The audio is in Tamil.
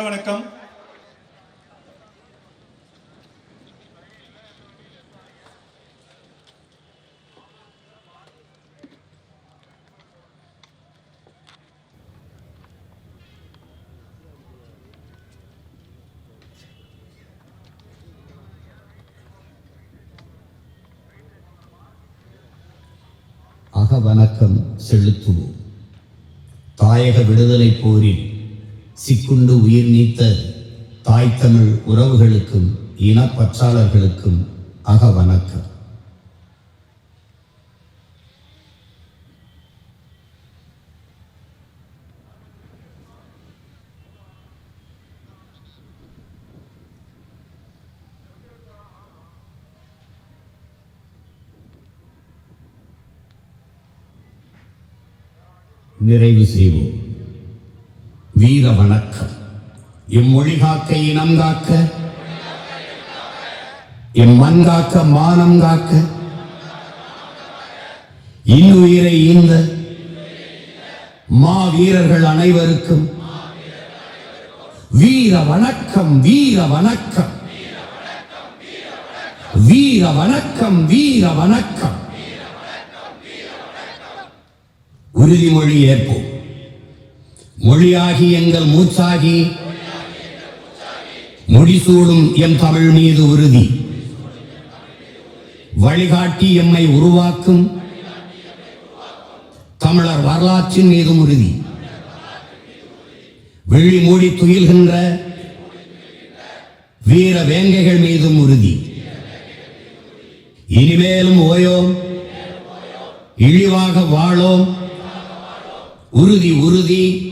வணக்கம். அகவணக்கம் செலுத்துவோம். தாயக விடுதலை போரில் சிக்குண்டு உயிர் நீத்த தாய் தமிழ் உறவுகளுக்கும் இனப்பற்றாளர்களுக்கும் அகவணக்கம் நிறைவு செய்வோம். வீர வணக்கம். இம்மொழி காக்க இனம் காக்க. எம் மண் காக்க மானம் காக்க. இன்னுயிரை ஈந்த மா வீரர்கள் அனைவருக்கும் வீர வணக்கம் வீர வணக்கம். வீர வணக்கம் வீர வணக்கம். உறுதிமொழி ஏற்போம். மொழியாகி எங்கள் மூச்சாகி முடிசூடும் எம் தமிழ் மீது உறுதி. வழிகாட்டி எம்மை உருவாக்கும் தமிழர் வரலாற்றின் மீதும் உறுதி. வெள்ளி மூடி துயில்கின்ற வீர வேங்கைகள் மீதும் உறுதி. இனிமேலும் ஓயோம் இழிவாக வாழோம். உறுதி உறுதி.